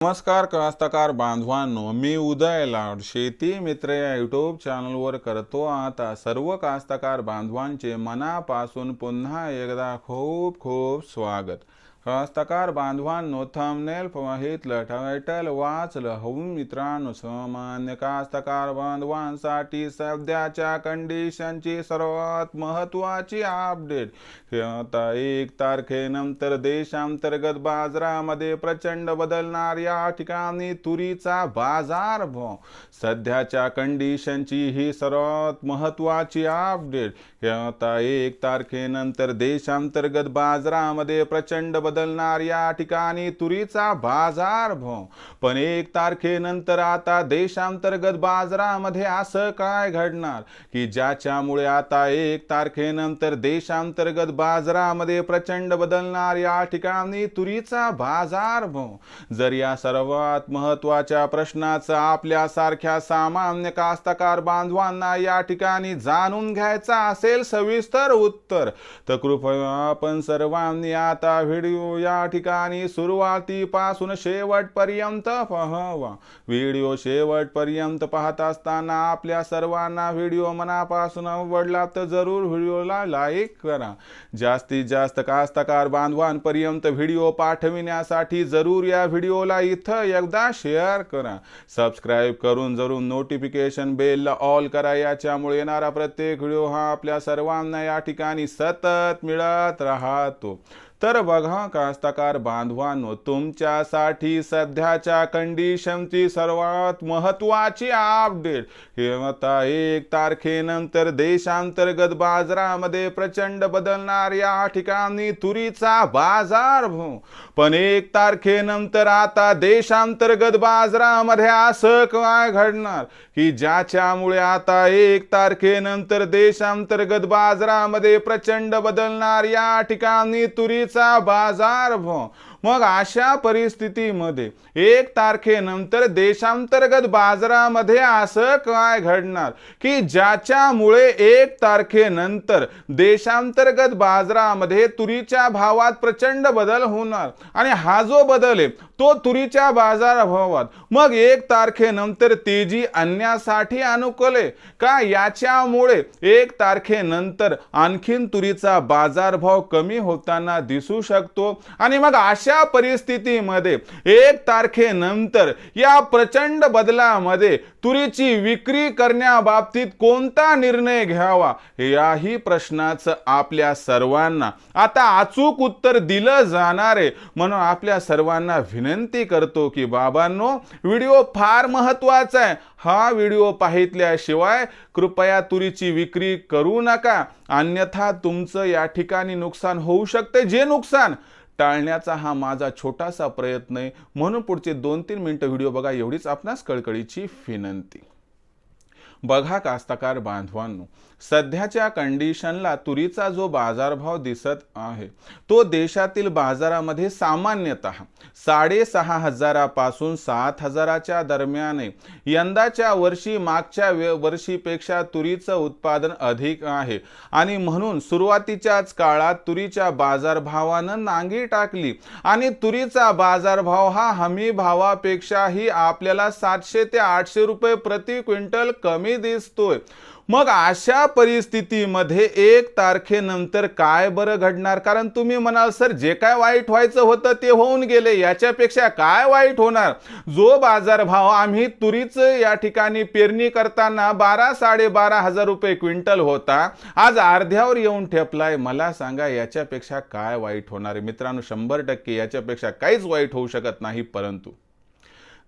नमस्कार कास्तकार बांधवांनो मी उदय लाड शेती मित्र या युट्यूब चॅनलवर करतो आता सर्व कास्तकार बांधवांचे मनापासून पुन्हा एकदा खूप खूप स्वागत. कास्तकार बांधवांनो थंबनेल पाहितलं टायटल वाचलं हवून मित्रांनो सामान्य कास्तकार बांधवांसाठी सध्याच्या कंडिशनची सर्वात महत्त्वाची अपडेट आता एक तारखेनंतर देशांतर्गत बाजारामध्ये प्रचंड बदलणार या ठिकाणी तुरीचा बाजार भाव सध्याच्या कंडिशनची ही सर्वात महत्त्वाची अपडेट आता एक तारखेनंतर देशांतर्गत बाजारामध्ये प्रचंड बदलणार या ठिकाणी तुरीचा बाजार भाव पण एक तारखेनंतर आता देशांतर्गत बाजारामध्ये असं काय घडणार? की ज्याच्यामुळे आता एक तारखेनंतर देशांतर्गत बाजारामध्ये प्रचंड बदलणार या ठिकाणी तुरीचा बाजार भाव जर या सर्वात महत्त्वाच्या प्रश्नाचं आपल्यासारख्या सामान्य कास्तकार बांधवांना या ठिकाणी जाणून घ्यायचा असेल सविस्तर उत्तर तर कृपया आपण सर्वांनी आता व्हिडिओ या ठिकाणी सुरुवातीपासून शेवटपर्यंत पहावा. व्हिडिओ शेवटपर्यंत पाहत असताना आपल्या सर्वांना व्हिडिओ मनापासून आवडला तर जरूर व्हिडिओला लाईक करा. जास्तीत जास्त कास्तकार बांधवांपर्यंत व्हिडिओ पाठविण्यासाठी जरूर या व्हिडिओला इथं एकदा शेअर करा. सबस्क्राईब करून जरूर नोटिफिकेशन बेलला ऑल करा. याच्यामुळे येणारा प्रत्येक व्हिडिओ हा आपल्या सर्वांना या ठिकाणी सतत मिळत राहतो. तर बघा कास्तकार बांधवांनो तुमच्यासाठी सध्याच्या कंडिशनची सर्वात महत्वाची अपडेट हे आता एक तारखेनंतर देशांतर्गत बाजारामध्ये प्रचंड बदलणार या ठिकाणी तुरीचा बाजार पण एक तारखेनंतर आता देशांतर्गत बाजारामध्ये असं काय घडणार? की ज्याच्यामुळे आता एक तारखेनंतर देशांतर्गत बाजारामध्ये प्रचंड बदलणार या ठिकाणी तुरीचा बाजार भाव मग अशा परिस्थितीमध्ये एक तारखेनंतर देशांतर्गत बाजारामध्ये असं काय घडणार? की ज्याच्यामुळे एक तारखेनंतर देशांतर्गत बाजारामध्ये तुरीच्या भावात प्रचंड बदल होणार आणि हा जो बदल आहे तो तुरीच्या बाजारभावात. मग एक तारखेनंतर तेजी आणण्यासाठी अनुकूल आहे का याच्यामुळे एक तारखेनंतर आणखीन तुरीचा बाजारभाव कमी होताना दिसू शकतो? आणि मग अशा परिस्थितीमध्ये एक तारखेनंतर या प्रचंड बदलामध्ये तुरीची विक्री करण्याबाबतीत कोणता निर्णय घ्यावा याही प्रश्नाचं आपल्या सर्वांना आता अचूक उत्तर दिलं जाणार आहे. म्हणून आपल्या सर्वांना विनंती करतो की बाबांनो व्हिडिओ फार महत्त्वाचा आहे. हा व्हिडिओ पाहितल्याशिवाय कृपया तुरीची विक्री करू नका. अन्यथा तुमचं या ठिकाणी नुकसान होऊ शकते. जे नुकसान टाळण्याचा हा माझा छोटासा प्रयत्न आहे. म्हणून पुढचे दोन तीन मिनटं व्हिडिओ बघा एवढीच आपणास कळकळीची विनंती. बघा कास्तकार बांधवांनो सध्याच्या कंडिशनला तुरीचा जो बाजारभाव दिसत आहे तो देशातील बाजारामध्ये सामान्यतः साडेसहा हजारापासून सात हजाराच्या दरम्याने यंदाच्या वर्षी मागच्या वर्षीपेक्षा तुरीचं उत्पादन अधिक आहे आणि म्हणून सुरुवातीच्याच काळात तुरीच्या बाजारभावानं नांगी टाकली आणि तुरीचा बाजारभाव हा हमी भावापेक्षाही आपल्याला सातशे ते आठशे रुपये प्रति क्विंटल कमी दिसतोय. मग अशा परिस्थितीमध्ये एक तारखेनंतर काय बरं घडणार? कारण तुम्ही म्हणाल सर जे काय वाईट व्हायचं होतं ते होऊन गेले. याच्यापेक्षा काय वाईट होणार? जो बाजारभाव आम्ही तुरीचं या ठिकाणी पेरणी करताना बारा साडेबारा हजार रुपये क्विंटल होता आज अर्ध्यावर येऊन ठेपलाय. मला सांगा याच्यापेक्षा काय वाईट होणार? आहे मित्रांनो शंभर टक्के याच्यापेक्षा काहीच वाईट होऊ शकत नाही परंतु.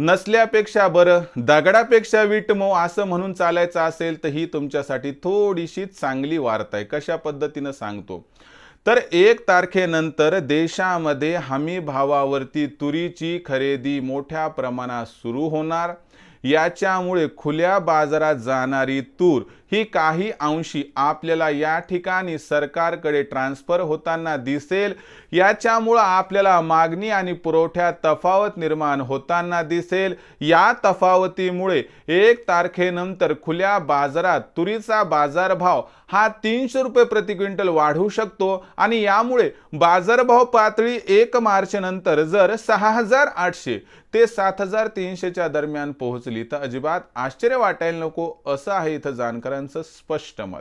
नसल्यापेक्षा बरं दगडापेक्षा विटमो असं म्हणून चालायचं असेल तर ही तुमच्यासाठी थोडीशी चांगली वार्ता आहे. कशा पद्धतीनं सांगतो? तर एक तारखेनंतर देशामध्ये हमी भावावरती तुरीची खरेदी मोठ्या प्रमाणात सुरू होणार. याच्यामुळे खुल्या बाजारात जाणारी तूर ही काही अंशी आपल्याला या ठिकाणी सरकारकडे ट्रान्सफर होताना दिसेल. याच्यामुळं आपल्याला मागणी आणि पुरवठ्यात तफावत निर्माण होताना दिसेल. या तफावतीमुळे एक तारखेनंतर खुल्या बाजारात तुरीचा बाजारभाव हा तीनशे रुपये प्रति क्विंटल वाढू शकतो आणि यामुळे बाजारभाव पातळी एक मार्च नंतर जर सहा हजार आठशे ते सात हजार तीनशेच्या दरम्यान पोहोच पोहोचली तर अजिबात आश्चर्य वाटायला नको असं आहे इथं जाणकारांचं स्पष्ट मत.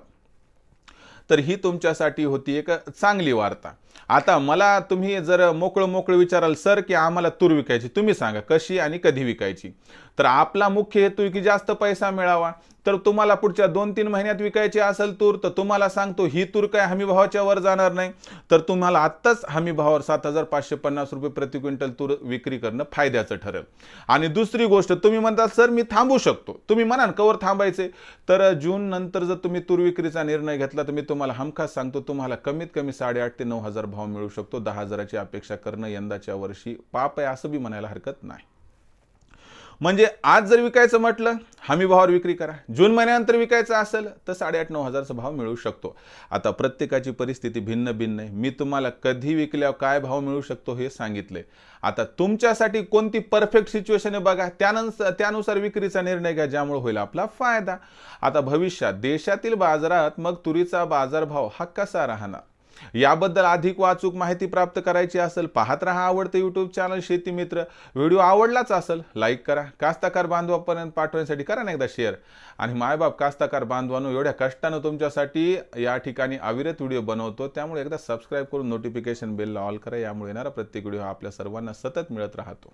तर ही तुमच्यासाठी होती एक चांगली वार्ता. आता मला तुम्ही जर मोकळं मोकळं विचाराल सर की आम्हाला तूर विकायची तुम्ही सांगा कशी आणि कधी विकायची? तर आपला मुख्य हेतू आहे की जास्त पैसा मिळावा. तर तुम्हाला पुढच्या दोन तीन महिन्यात विकायची असेल तूर तर तुम्हाला सांगतो ही तूर काय हमी भावाच्या वर जाणार नाही. तर तुम्हाला आत्ताच हमी भावावर सात हजार पाचशे पन्नास रुपये प्रति क्विंटल तूर विक्री करणं फायद्याचं ठरेल. आणि दुसरी गोष्ट तुम्ही म्हणता सर मी थांबू शकतो. तुम्ही म्हणाल कवर थांबायचे. तर जून नंतर जर तुम्ही तूर विक्रीचा निर्णय घेतला तर मी तुम्हाला हमखास सांगतो तुम्हाला कमीत कमी साडेआठ ते नऊ हजार भाव मिळू शकतो. दहा हजाराची अपेक्षा करणं यंदाच्या वर्षी पाप आहे असं बी म्हणायला हरकत नाही. म्हणजे आज जर विकायचं म्हटलं हमी भावावर विक्री करा. जून महिन्यानंतर विकायचं असेल तर साडेआठ नऊ हजारचा भाव मिळू शकतो. आता प्रत्येकाची परिस्थिती भिन्न भिन्न आहे. मी तुम्हाला कधी विकल्यावर काय भाव मिळू शकतो हे सांगितले आता तुमच्यासाठी कोणती परफेक्ट सिच्युएशन आहे बघा. त्यानंतर त्यानुसार विक्रीचा निर्णय घ्या ज्यामुळे होईल आपला फायदा. आता भविष्यात देशातील बाजारात मग तुरीचा बाजारभाव हा कसा राहणार? याबद्दल अधिक वाचूक माहिती प्राप्त करायची असेल पाहत रहा आवडतं यूट्यूब चॅनल शेती मित्र. व्हिडिओ आवडलाच असेल लाईक करा. कास्ताकार बांधवापर्यंत पाठवण्यासाठी करा ना एकदा शेअर आणि मायबाप कास्ताकार बांधवांनो एवढ्या कष्टानं तुमच्यासाठी या ठिकाणी अविरत व्हिडिओ बनवतो. त्यामुळे एकदा सबस्क्राईब करून नोटिफिकेशन बेलला ऑल करा. यामुळे येणारा प्रत्येक व्हिडिओ आपल्या सर्वांना सतत मिळत राहतो.